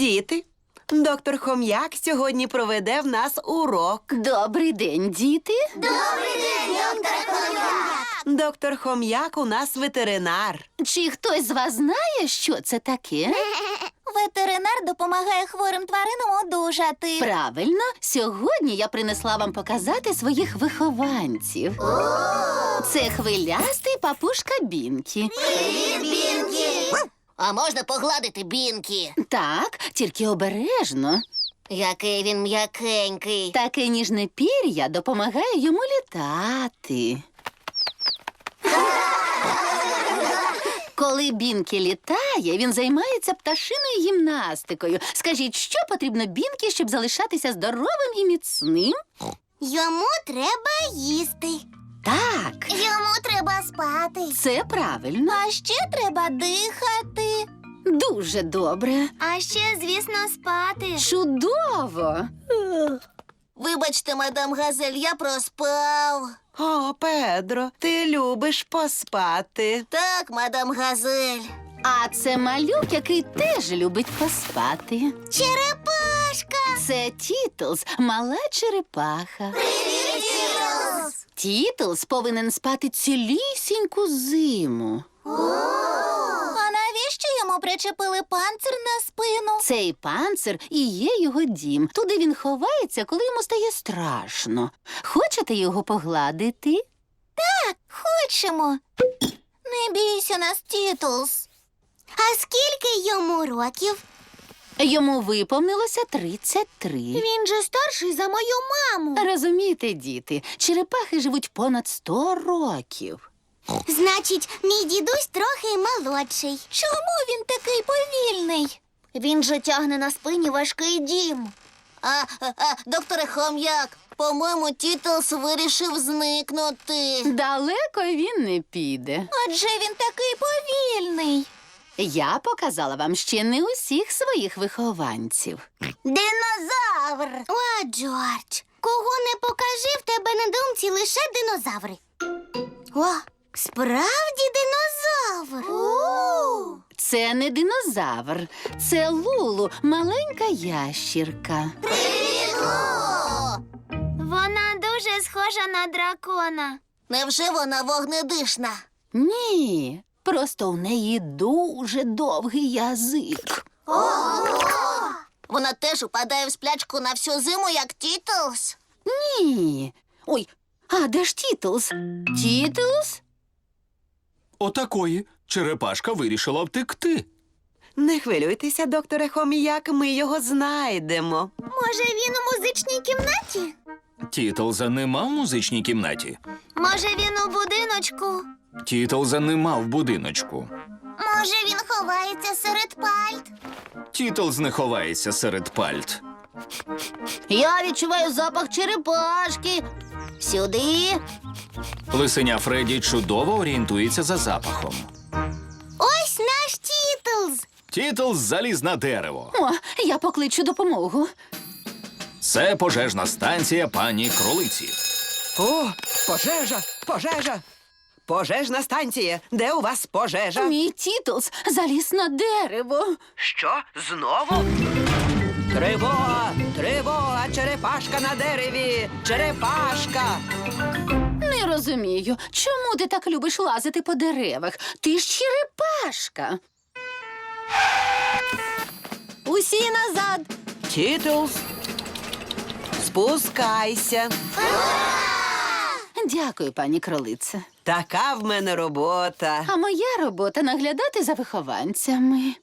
Діти, доктор Хом'як сьогодні проведе в нас урок. Добрий день, діти. Добрий день, доктор Хом'як! Доктор Хом'як у нас ветеринар. Чи хтось з вас знає, що це таке? Ветеринар допомагає хворим тваринам одужати. Правильно, сьогодні я принесла вам показати своїх вихованців. Це хвилястий папушка Бінкі. Привіт, Бінкі! А можна погладити Бінкі? Так, тільки обережно. Який він м'якенький. Таке ніжне пір'я допомагає йому літати. Коли Бінкі літає, він займається пташиною гімнастикою. Скажіть, що потрібно Бінкі, щоб залишатися здоровим і міцним? Йому треба їсти. Так, Йому треба спати. це правильно. А ще треба дихати. Дуже добре. А ще, звісно, спати. Чудово. Вибачте, мадам Газель, я проспав. О, Педро, ти любиш поспати. Так, мадам Газель. А це малюк, який теж любить поспати. Черепашка! Це Тітлз, мала черепаха. Тітлз повинен спати цілісіньку зиму. А навіщо йому причепили панцир на спину? Цей панцир і є його дім. Туди він ховається, коли йому стає страшно. Хочете його погладити? Так, Хочемо. Не бійся нас, Тітлз. А скільки йому років? Йому виповнилося 33. Він же старший за мою маму. Розумієте, діти, черепахи живуть понад 100 років. Значить, мій дідусь трохи молодший. Чому він такий повільний? Він же тягне на спині важкий дім. А, а, а докторе Хом'як, по-моєму, Тітлс вирішив зникнути. Далеко він не піде. Адже він такий повільний. Я показала вам ще не усіх своїх вихованців. Динозавр. О, Джордж, кого не покажи, в тебе на думці лише динозаври. О, справді динозавр. О! Це не динозавр, це Лулу, маленька ящірка. Вона дуже схожа на дракона. Невже вона вогнедишна? Ні, просто у неї дуже довгий язик. Вона теж упадає в сплячку на всю зиму, як Тітлс. Ні. Ой, а де ж Тітлз? Тітлз? Отакої черепашка вирішила втекти. Не хвилюйтеся, докторе Хом'як, ми його знайдемо. Може, він у музичній кімнаті? Тітлза нема в музичній кімнаті. Може, він у будиночку? Тітлза нема в будиночку. Може, він ховається серед пальт? Тітлз не ховається серед пальт. Я відчуваю запах черепашки. Сюди. Лисеня Фредді чудово орієнтується за запахом. Ось наш Тітлз. Тітлз заліз на дерево. О, я покличу допомогу. Це пожежна станція пані кролиці. О, пожежа! Пожежа! Пожежна станція. Де у вас пожежа? Мій Тітлз заліз на дерево. Що? Знову? Тривога! Тривога! Черепашка на дереві! Черепашка! Не розумію, чому ти так любиш лазити по деревах? Ти ж черепашка. Усі назад. Тітлз. Спускайся. Дякую, пані кролице. Така в мене робота. А моя робота наглядати за вихованцями.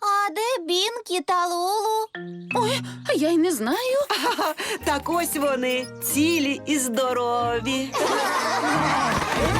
А де Бінкі та Лулу? Ой, а я й не знаю. Так ось вони, цілі і здорові.